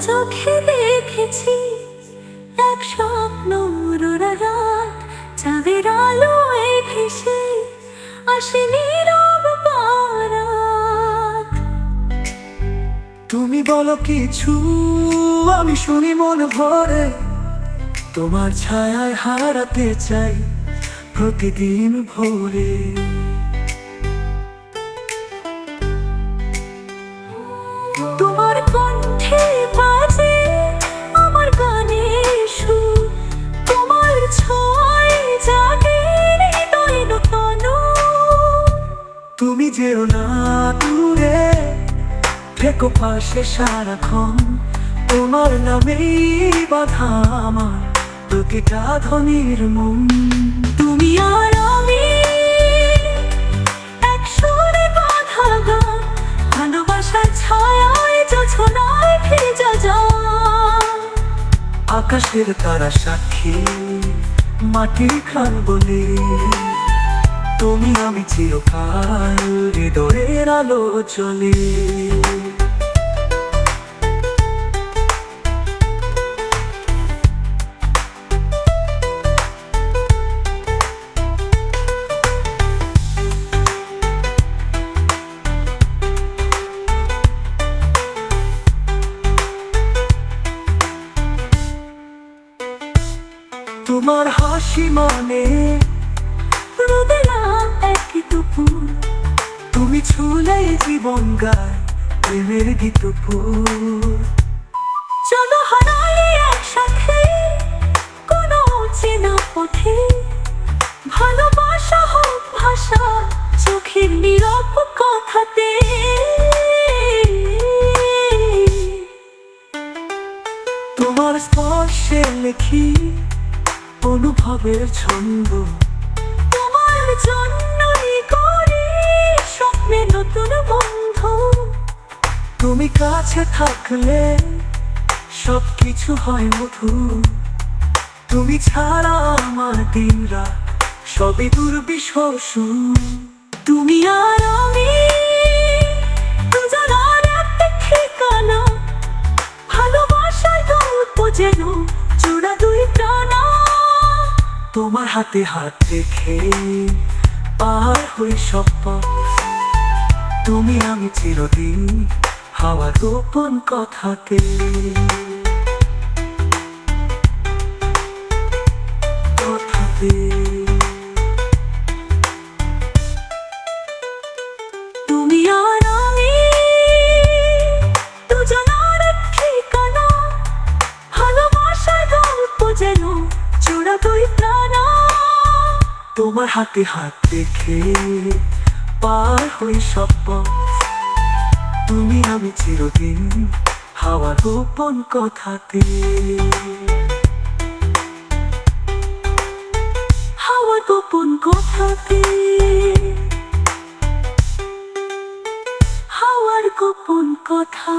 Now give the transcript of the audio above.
চোখে দেখেছি এক স্বপ্ন রাত চাঁদের আলো ভেসে আসে নীরব তুমি বলো কিছু, আমি শুনি মন ভরে। তোমার ছায়ায় হারাতে চাই প্রতিদিন ভোরে। তুমি যেও না দূরে, থেকো পাশে সারাক্ষণ। তোমার নামেই বাধা আমার, প্রতিটা ধ্বনির মন। তুমি আর আমি এক সুরে বাঁধা গান ভালোবাসার ছায়ায় যোছনায় ভেজা যায়। আকাশের তারা সাক্ষী, মাটির খান বলে। তুমি আমি চিরকাল হৃদয়ের আলো চলে তোমার হাসি মানে ছুলে জীবন গায় প্রেমের গীত চলো হারাই একসাথে, কোনো চেনা পথে। ভালোবাসা হোক ভাষা, চোখের নীরব কথাতে। তোমার স্পর্শে লেখি অনুভবের ছন্দ। তোমার জন্যই করি স্বপ্নে নতুন বন্ধ। তুমি কাছে থাকলে সব কিছু হয় মধু। তুমি ছাড়া আমার দিন সবই দুর্বিশোষ তুমি আর আমি দুজনার একটা যেন জোড়া দুই প্রাণা তোমার হাতে হাত রেখে পার হই সব পথ। তুমি আমি চিরদিন হাওয়া গোপন কথাতে কথাতে। তুমি আর আমি যেন তোমার হাতে হাত রেখে পার হই সব তুমি আমি চিরদিন হাওয়া গোপন কথাতে। হাওয়া গোপন কথাতে। হাওয়ার গোপন কথা